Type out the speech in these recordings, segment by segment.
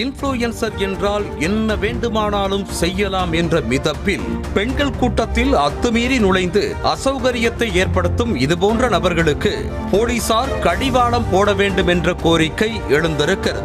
Influencer என்றால் என்ன வேண்டுமானாலும் செய்யலாம் என்ற மிதப்பில் பெண்கள் கூட்டத்தில் அத்துமீறி நுழைந்து அசௌகரியத்தை ஏற்படுத்தும் இதுபோன்ற நபர்களுக்கு போலீசார் கடிவாளம் போட வேண்டும் என்ற கோரிக்கை எழுந்திருக்கிறது.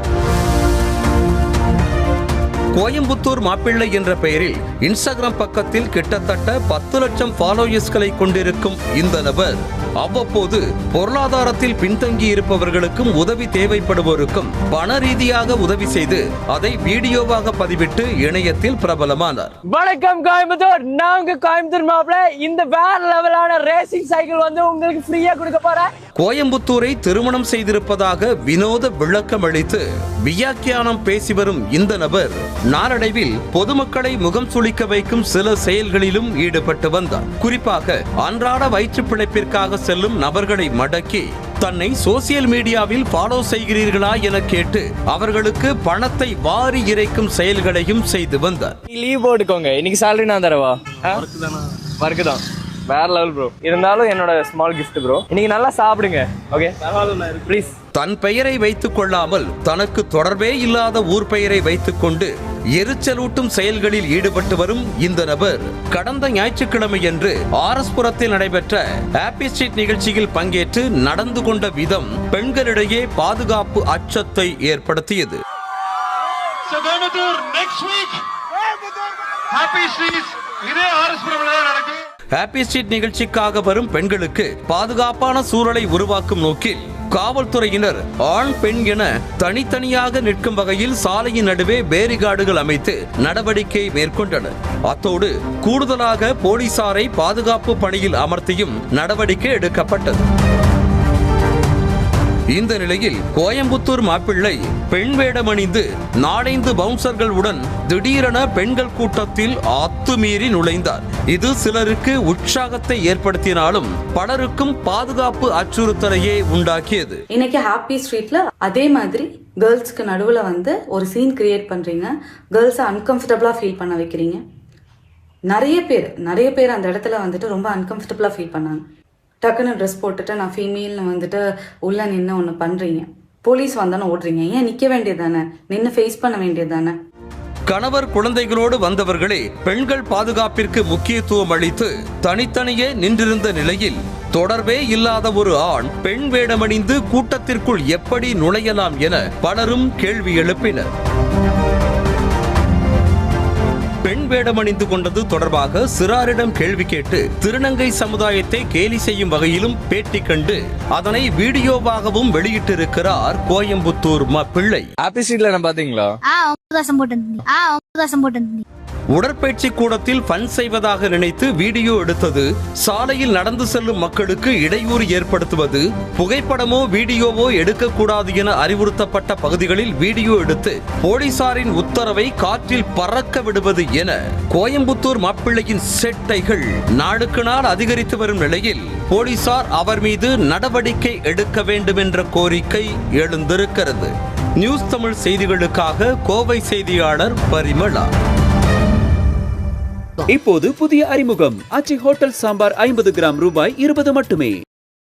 கோயம்புத்தூர் மாப்பிள்ளை என்ற பெயரில் இன்ஸ்டாகிராம் பக்கத்தில் கிட்டத்தட்ட பத்து லட்சம் ஃபாலோயர்ஸ்களை கொண்டிருக்கும் இந்த நபர். அவ்வப்போது பொருளாதாரத்தில் பின்தங்கி இருப்பவர்களுக்கும் உதவி தேவைப்படுவோருக்கும் பண ரீதியாக உதவி செய்து அதை வீடியோவாக பதிவிட்டு இணையத்தில் பிரபலமானார். வணக்கம் கோயம்புத்தூர். நான் கோயம்புத்தூர் மாப்பிள்ள. இந்த வேற லெவலான ரேசிங் சைக்கிள் வந்து உங்களுக்கு ஃப்ரீயா கொடுக்க போறேன். கோயம்புத்தூரை திருமணம் செய்திருப்பதாக வினோத விளக்கம் அளித்து வியாக்கியானம் பேசி வரும் இந்த நபர் நாளடைவில் பொதுமக்களை முகம் சுளிக்க வைக்கும் சில செயல்களிலும் ஈடுபட்டு வந்தார். குறிப்பாக அன்றாட வயிற்று பிழைப்பிற்காக செல்லும் நபர்களை மடக்கி தன்னை சோசியல் மீடியாவில் ஃபாலோ செய்கிறீர்களா? என கேட்டு அவர்களுக்கு பணத்தை வாரி இறைக்கும் செயல்களையும் செய்து வந்தார். லீவ் போட்டுக்கோங்க. இன்னைக்கு salary நான் தரவா? ஒர்க்கு தான். வேற லெவல் ப்ரோ இருந்தாலும் என்னோட ஸ்மால் gift ப்ரோ இன்னைக்கு நல்லா சாப்பிடுங்க ஓகே ப்ளீஸ் தன் பெயரை வைத்துக் கொள்ளாமல் தனக்கு தொடர்பே இல்லாத ஊர் பெயரை வைத்துக்கொண்டு எரிச்சலூட்டும் செயல்களில் ஈடுபட்டு வரும் இந்த நபர் கடந்த ஞாயிற்றுக்கிழமையன்று ஆரஸ்புரத்தில் நடைபெற்ற ஹாப்பி ஸ்ட்ரீட் நிகழ்ச்சியில் பங்கேற்று நடந்து கொண்ட விதம் பெண்களிடையே பாதுகாப்பு அச்சத்தை ஏற்படுத்தியது. இதே ஆர்எஸ்புரம்ல தான் நடக்கும். ஹாப்பி ஸ்ட்ரீட் நிகழ்ச்சிக்காக வரும் பெண்களுக்கு பாதுகாப்பான சூழலை உருவாக்கும் நோக்கில் காவல்துறையினர் ஆண் பெண் என தனித்தனியாக நிற்கும் வகையில் சாலையின் நடுவே பேரிகார்டுகள் அமைத்து நடவடிக்கை மேற்கொண்டனர். அத்தோடு கூடுதலாக போலீசாரை பாதுகாப்பு பணியில் அமர்த்தியும் நடவடிக்கை எடுக்கப்பட்டது. இந்த நிலையில் கோயம்புத்தூர் மாப்பிள்ளை பெண் வேடமணிந்து நாடைந்து பவுன்சர்களுடன் திடீரென பெண்கள் கூட்டத்தில் அத்துமீறி நுழைந்தார். இது சிலருக்கு உற்சாகத்தை ஏற்படுத்தினாலும் பலருக்கும் பாதுகாப்பு அச்சுறுத்தலையே உண்டாக்கியது. இன்னைக்கு ஹாப்பி ஸ்ட்ரீட்ல அதே மாதிரி கேர்ள்ஸ்க்கு நடுவில் வந்து ஒரு சீன் கிரியேட் பண்றீங்க. கேர்ள்ஸை அன்கம்ஃபர்டபுளாக ஃபீல் பண்ண வைக்கிறீங்க. நிறைய பேர் நிறைய பேர் அந்த இடத்துல வந்துட்டு ரொம்ப அன்கம்ஃபர்டபுளாக ஃபீல் பண்ணாங்க. டக்குன்னு ட்ரெஸ் போட்டுட்டு நான் ஃபீமேல்னு வந்துட்டு உள்ள நின்று ஒன்று பண்ணுறீங்க போலீஸ் வந்தானே ஓடுறீங்க. ஏன் நிற்க வேண்டியது தானே? நின்று ஃபேஸ் பண்ண வேண்டியதானே கணவர் குழந்தைகளோடு வந்தவர்களே பெண்கள் பாதுகாப்பிற்கு முக்கியத்துவம் அளித்து தனித்தனியே நின்றிருந்த நிலையில் தொடர்பே இல்லாத ஒரு ஆண் பெண் வேடமணிந்து கூட்டத்திற்குள் எப்படி நுழையலாம் என பலரும் கேள்வி எழுப்பினர். பெண் வேடமணிந்து கொண்டது தொடர்பாக சிறாரிடம் கேள்வி கேட்டு திருநங்கை சமுதாயத்தை கேலி செய்யும் வகையிலும் பேட்டி கண்டு அதனை வீடியோவாகவும் வெளியிட்டிருக்கிறார் கோயம்புத்தூர் ம பிள்ளை. நான் பாத்தீங்களா ஆ உடற்பயிற்சி கூடத்தில் ஃபன் செய்வதாக நினைத்து வீடியோ எடுத்தது சாலையில் நடந்து செல்லும் மக்களுக்கு இடையூறு ஏற்படுத்துவது புகைப்படமோ வீடியோவோ எடுக்கக்கூடாது என அறிவுறுத்தப்பட்ட பகுதிகளில் வீடியோ எடுத்து போலீசாரின் உத்தரவை காற்றில் பறக்க விடுவது என கோயம்புத்தூர் மாப்பிள்ளையின் சேட்டைகள் நாளுக்கு நாள் அதிகரித்து வரும் நிலையில் போலீசார் அவர் மீது நடவடிக்கை எடுக்க வேண்டும் என்ற கோரிக்கை எழுந்திருக்கிறது. நியூஸ் தமிழ் செய்திகளுக்காக கோவை செய்தியாளர் பரிமளா. இப்போது புதிய அறிமுகம். அச்சி ஹோட்டல் சாம்பார் ஐம்பது கிராம் ரூபாய் இருபது மட்டுமே.